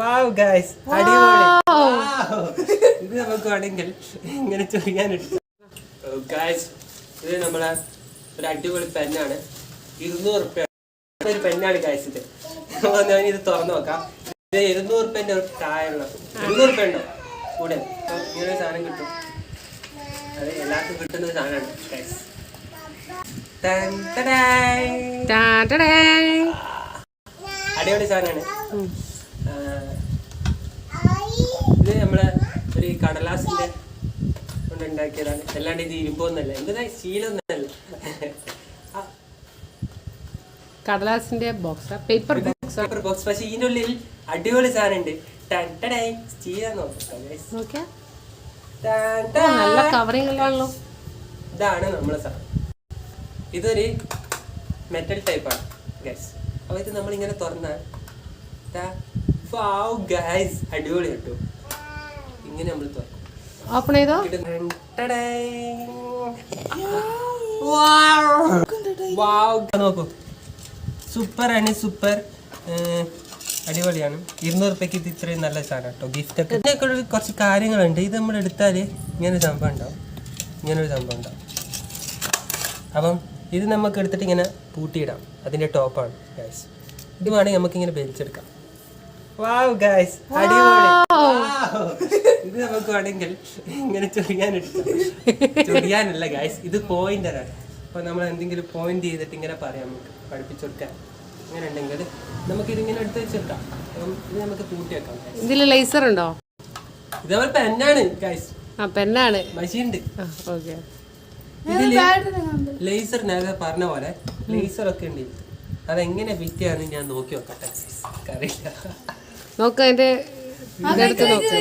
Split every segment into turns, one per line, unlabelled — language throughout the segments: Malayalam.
വാവ് ഗൈസ് അടിപൊളി. ഇത് നമുക്ക് വേണമെങ്കിൽ ഇങ്ങനെ ചൊറിയാനിട്ട് ഗൈസ് ഇത് നമ്മളെ ഒരു അടിപൊളി പെന്നാണ് ഇരുന്നൂറ് റുപ്യ ഒരു പെന്നാണ് ഗൈസ് ഇത്. ഞാൻ ഇത് തുറന്നു നോക്കാം. ഇത് ഇരുന്നൂറ് റുപ്യന്റെ ഒരു താഴെയുള്ള ഇരുന്നൂറ് റുപ്യ ഉണ്ടോ? കൂടെ. ഇങ്ങനെ ഒരു സാധനം കിട്ടും. അത് എല്ലാവർക്കും കിട്ടുന്ന ഒരു സാധനമാണ് ഗൈസ്. അടിപൊളി സാധനമാണ്. ഇത് നമ്മളെ ഒരു കടലാസിന്റെ കൊണ്ട് ഉണ്ടാക്കിയതാണ്. അല്ലാണ്ട് ഇത് ഇരുമ്പൊന്നല്ല. എന്താ ശീലൊന്നല്ല.
കടലാസിന്റെ box paper box
paper box പക്ഷേ ഇതിന്റെ ഉള്ളിൽ അടിപൊളി സാധനം ഉണ്ട് നോക്കാം ടാൻ
ഓ,
ടാൻ.
നല്ല
ഇതാണ് നമ്മളെ സാധനം. ഇതൊരു മെറ്റൽ ടൈപ്പാണ് ഗൈസ് അപ്പോൾ ഇത് നമ്മളിങ്ങനെ തുറന്നാൽ ഗൈസ് അടിപൊളി കേട്ടോ. ഇങ്ങനെ നമ്മൾ തുറക്കും.
ഓപ്പൺ ചെയ്തോ
നോക്കൂ. സൂപ്പർ. ആണ് സൂപ്പർ അടിപൊളിയാണ്. ഇരുന്നൂറ് റുപ്യക്ക് ഇത് ഇത്രയും നല്ല സാധനം കേട്ടോ. ഗിഫ്റ്റ് ഒക്കെ. ഇതിനൊക്കെ കുറച്ച് കാര്യങ്ങളുണ്ട്. ഇത് നമ്മൾ എടുത്താൽ ഇങ്ങനെ സംഭവം ഉണ്ടാവും. ഇങ്ങനൊരു സംഭവം ഉണ്ടാവും. അപ്പം ഇത് നമുക്ക് എടുത്തിട്ട് ഇങ്ങനെ പൂട്ടിയിടാം. അതിന്റെ ടോപ്പാണ് ഗ്യാസ് ഇത് വേണമെങ്കിൽ നമുക്കിങ്ങനെ വലിച്ചെടുക്കാം. വാവ് ഗൈസ് അടിപൊളി. ഇത് നമുക്ക് വേണമെങ്കിൽ ഇങ്ങനെ ചൊറിയാനെടുക്കാം. ചൊറിയാനല്ല ഗൈസ് ഇത് പോയിന്ററാണ് അപ്പൊ നമ്മൾ എന്തെങ്കിലും പോയിന്റ് ചെയ്തിട്ട് ഇങ്ങനെ പറയാം. നമുക്ക് പഠിപ്പിച്ചു കൊടുക്കാൻ അങ്ങനെ ഉണ്ടെങ്കിൽ നമുക്ക് ഇതിങ്ങനെ എടുത്ത് വെച്ചെടുക്കാം ഇത് നമുക്ക് കൂട്ടി വെക്കാം.
ഇതിൽ ലേസർ ഉണ്ടോ?
ഇതേപോലെ പെന്നാണ് ഗൈസ്
ആ പെന്നാണ്
മഷിയുണ്ട്
ഓക്കെ
ഇതിൽ ലേസർ നേരത്തെ പറഞ്ഞ പോലെ ലേസർ ഒക്കെ ഉണ്ട്. അതെങ്ങനെ ഫിറ്റ് ചെയ്യാന്ന് ഞാൻ നോക്കി നോക്കട്ടെ അറിയില്ല
നോക്ക് അതിന്റെ ഇതെടുത്ത് നോക്ക്.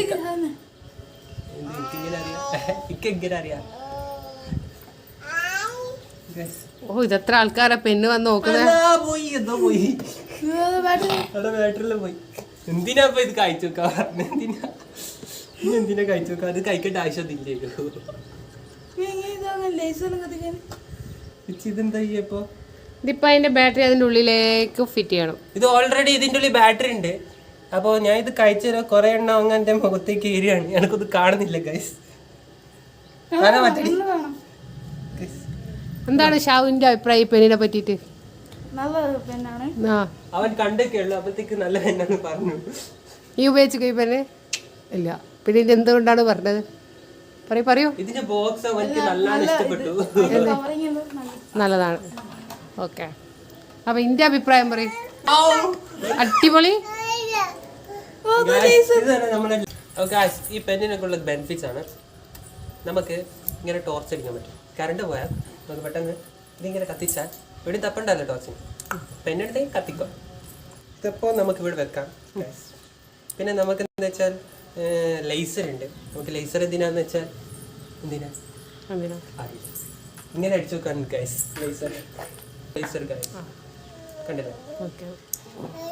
ഓ ഇതെത്ര ആൾക്കാരാ പെണ്ണ് വന്ന് നോക്കുന്നത്
എന്തിനാ ഇപ്പൊ ഇത് കഴിച്ചു? എന്തിനാ? എന്തിനാ കഴിച്ചു അത് കഴിക്കേണ്ട ആവശ്യമൊന്നുമില്ലല്ലോ ഇച്ചി ഇതെന്താ ചെയ്യപ്പോ
ഇതിപ്പോ അതിന്റെ ബാറ്ററി അതിന്റെ ഉള്ളിലേക്ക് ഫിറ്റ് ചെയ്യണം.
ഇത് ഓൾറെഡി ഇതിന്റെ ഉള്ളിൽ ബാറ്ററി ഉണ്ട്. അപ്പൊ ഞാൻ ഇത് കഴിച്ചു കുറെ എണ്ണം അങ്ങ് എന്റെ മുഖത്തേക്ക് ഏരിയാണ് എനിക്കത് കാണുന്നില്ല ഗൈസ്
എന്താണ് ഷാവിന്റെ അഭിപ്രായം ഈ പെണ്ണിനെ പറ്റിട്ട്
നല്ല പെണ്ണാണ്.
ആ.
അവൻ കണ്ടൊക്കെ ഉള്ളു. നല്ല പെണ്ണാണ് പറഞ്ഞു.
ഈ ഉപയോഗിച്ചു ഈ പെണ്ണ്? ഇല്ല. പിന്നെ ഇത് എന്തുകൊണ്ടാണ് പറഞ്ഞത്? പറയൂ പറയൂ.
ഇതിന്റെ ബോക്സ് അവർക്ക് നല്ലോണം ഇഷ്ടപ്പെട്ടു.
നല്ലതാണ്. ഓക്കെ. അപ്പൊ ഇന്റെ അഭിപ്രായം പറയും. അടിപൊളി.
നമ്മുടെ Oh, ഈ പെന്നിനൊക്കെ ഉള്ള ബെനിഫിറ്റ്സ് ആണ്. നമുക്ക് ഇങ്ങനെ ടോർച്ച് അടിക്കാൻ പറ്റും. കറണ്ട് പോയാൽ നമുക്ക് പെട്ടെന്ന് ഇതിങ്ങനെ കത്തിച്ചാൽ ഇവിടെ തപ്പണ്ടല്ലോ ടോർച്ചിന് പെണ്ണെടുത്ത് കത്തിക്കോ. ഇതപ്പോൾ നമുക്ക് ഇവിടെ വെക്കാം. പിന്നെ നമുക്ക് എന്താ വെച്ചാൽ ലേസർ ഉണ്ട്. നമുക്ക് ലേസർ എന്തിനാന്ന് വെച്ചാൽ എന്തിനാ?
എന്തിനാ?
ഇങ്ങനെ അടിച്ചു നോക്കാൻ ഗൈസ് ലേസർ ലേസർ ഗൈസ് കണ്ടില്ലേ?
ഓക്കെ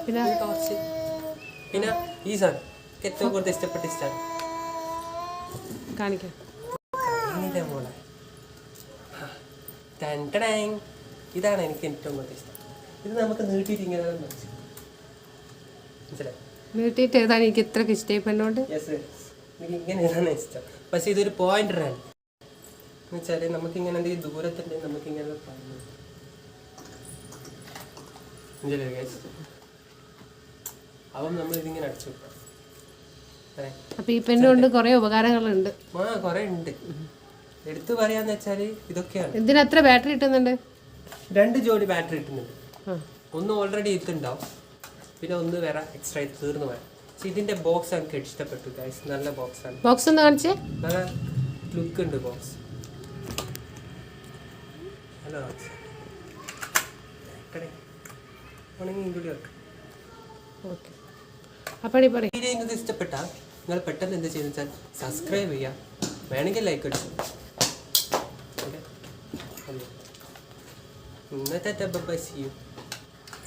പിന്നെ
ടോർച്ച് പിന്നെ ഈ സാധനം. എനിക്ക് ഏറ്റവും കൂടുതൽ ഇഷ്ടപ്പെട്ട ഇഷ്ടമാണ്
കാണിക്കാം.
മോളെ. ഇതാണ് എനിക്ക് ഏറ്റവും കൂടുതൽ ഇഷ്ടം. ഇത് നമുക്ക് നീട്ടിയിട്ട് ഇങ്ങനെ. മനസ്സിലായോ?
നീട്ടിയിട്ട് ഏതാണ് എനിക്ക് ഇത്ര
യെസ് എനിക്ക് ഇങ്ങനെയാണ് ഇഷ്ടം. പക്ഷെ ഇതൊരു പോയിന്ററാണ് എന്ന് വെച്ചാൽ നമുക്കിങ്ങനെ എന്തെങ്കിലും ദൂരത്തുണ്ടെങ്കിൽ നമുക്കിങ്ങനെ പറഞ്ഞു മനസ്സിലായോ? അപ്പം നമ്മൾ ഇതിങ്ങനെ അടിച്ചു വെക്കാം. അതെ
അപ്പൊ ഈ പെണ്ണുകൊണ്ട് കുറെ ഉപകാരങ്ങളുണ്ട്.
ആ കുറെ ഉണ്ട്. എടുത്തു പറയാന്ന് വെച്ചാൽ ഇതൊക്കെയാണ്.
ഇതിന് എത്ര ബാറ്ററി കിട്ടുന്നുണ്ട്?
രണ്ട് ജോഡി ബാറ്ററി കിട്ടുന്നുണ്ട്. ഒന്ന് ഓൾറെഡി ഇതുണ്ടാവും. പിന്നെ ഒന്ന് വേറെ എക്സ്ട്രാ തീർന്നു പോയാൽ പക്ഷെ ഇതിന്റെ ബോക്സ് എനിക്ക് ഇഷ്ടപ്പെട്ടു ഗൈസ് നല്ല ബോക്സ് ആണ്.
ബോക്സ് ഒന്ന് കാണിച്ചേ?
നല്ല ലുക്ക് ഉണ്ട് ബോക്സ് നല്ല ബോക്സ് ഉണങ്ങി ഉള്ളിൽ വെക്കാം.
ഓക്കെ അപ്പടി പറയും.
വീഡിയോ നിങ്ങൾക്ക് ഇഷ്ടപ്പെട്ടാൽ നിങ്ങൾ പെട്ടെന്ന് എന്ത് ചെയ്യുന്ന വെച്ചാൽ സബ്സ്ക്രൈബ് ചെയ്യുക. വേണമെങ്കിൽ ലൈക്ക് അടിച്ചു ഇന്നത്തെ ബൈ സി യു